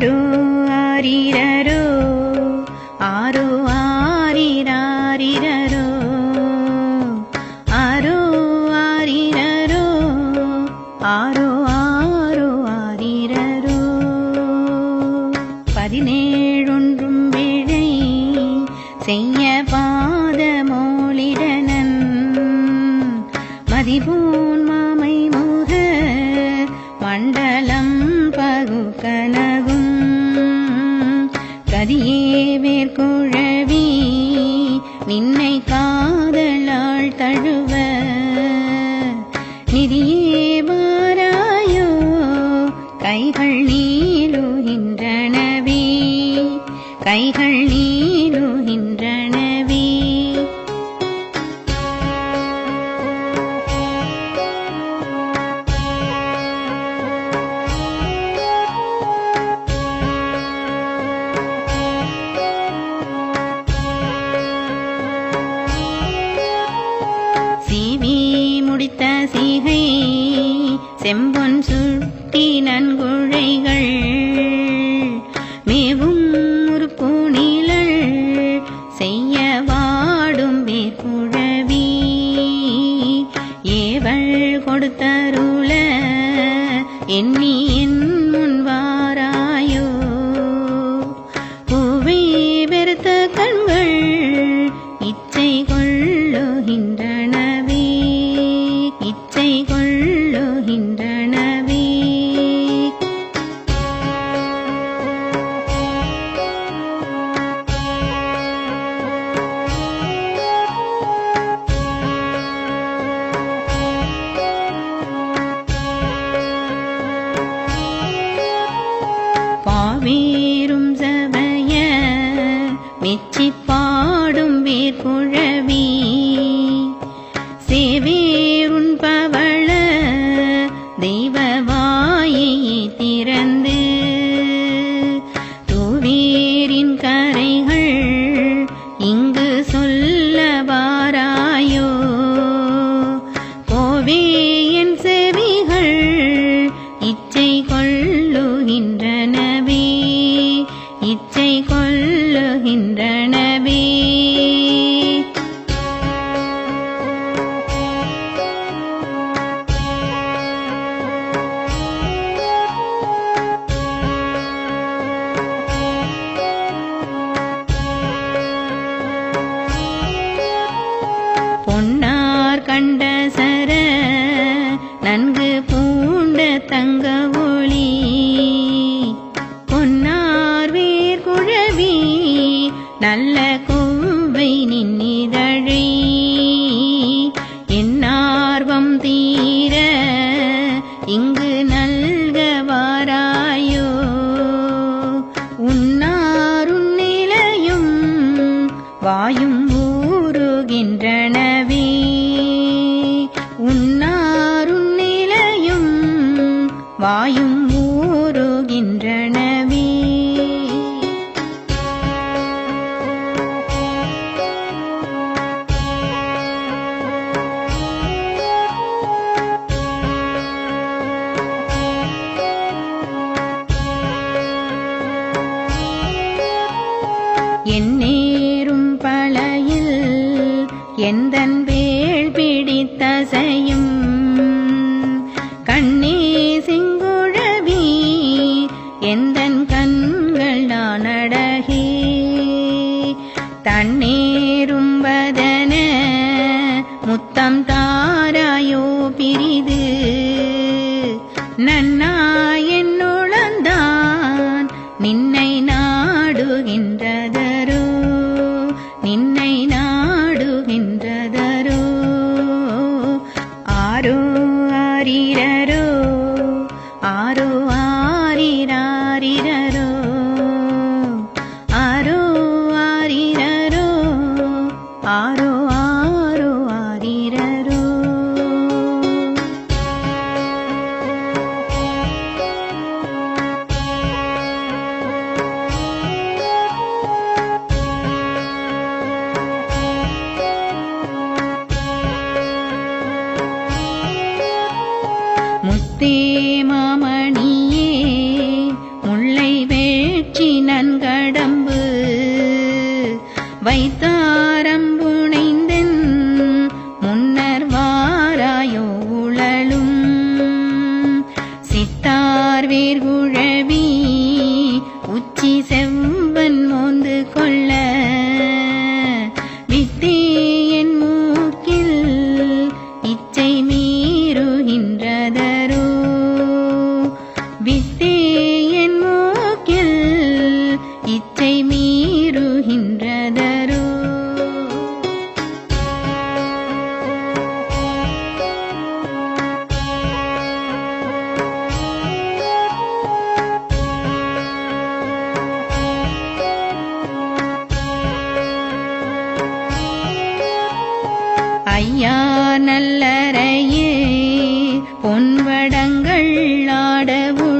ஆரோ ஆரிரரோ ஆரோ ஆரிராரிரரோ ஆரோ ஆரிரரோ ஆரோ ஆரோ ஆரிரரோ. பதினேழொன்றும் வேளை செய்ய நின்னை காதலால் தழுவ. நிதியே வாராயோ கைகள் நீ பக்தி நன்கு தொழுகின்ற எந்தன் வேள் பிடித்தசையும் கண்ணே சிங்குழவி எந்தன் கண்கள் நான் அடகே தண்ணேரும்பதன முத்தம் தாராயோ பிரிது பொன்வடங்கள்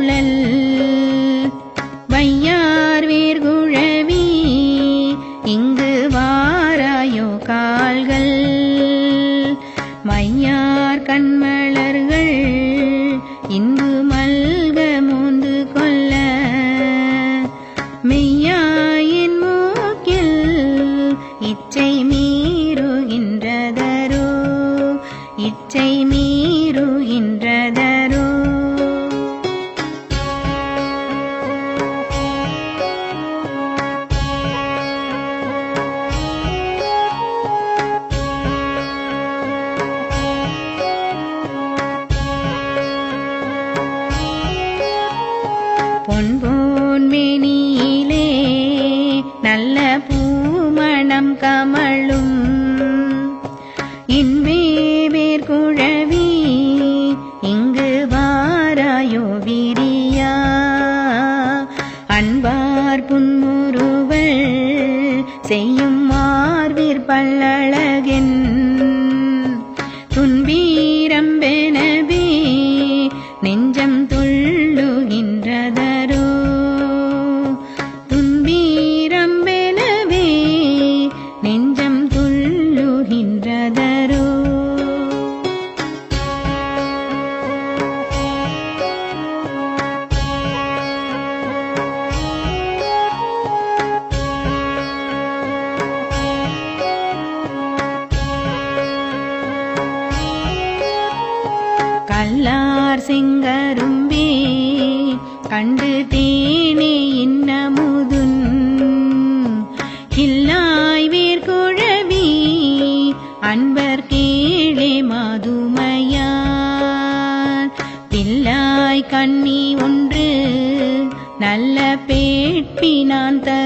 கண்டார் செங்கரும்பே கண்டு தேனே இன்னமுதுன் கில்லாய் வேர்குழவி அன்பர் கீழே மாதுமையான் பில்லாய் கண்ணி ஒன்று நல்ல பேட்பி நான் தருவேன்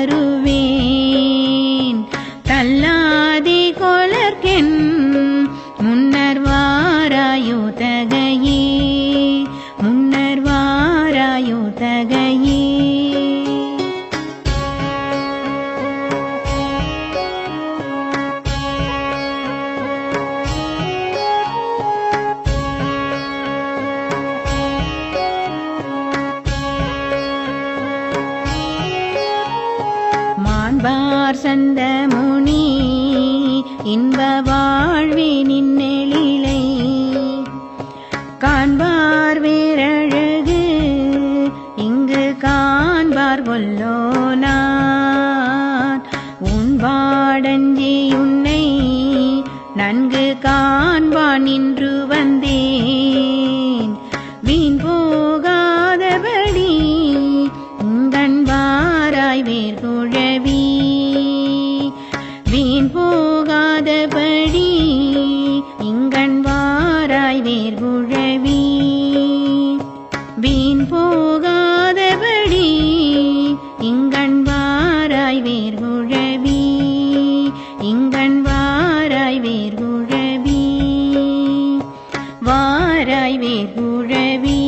மாண்பார் சந்த முனி இன்ப வாழ்வி நின்னெழிலை காண்பார் வேரழகு இங்கு காண்பார் கொல்லோனான் உன்பாடஞ்சி உன்னை நன்கு காண்பான் நின்று வந்தே போகாதபடி இங்கண் வாராய் வேர்குழவி வீண் போகாதபடி இங்கண் வாராய் வேர்குழவி இங்கண் வாராய் வேர்குழவி வாராய் வேர்குழவி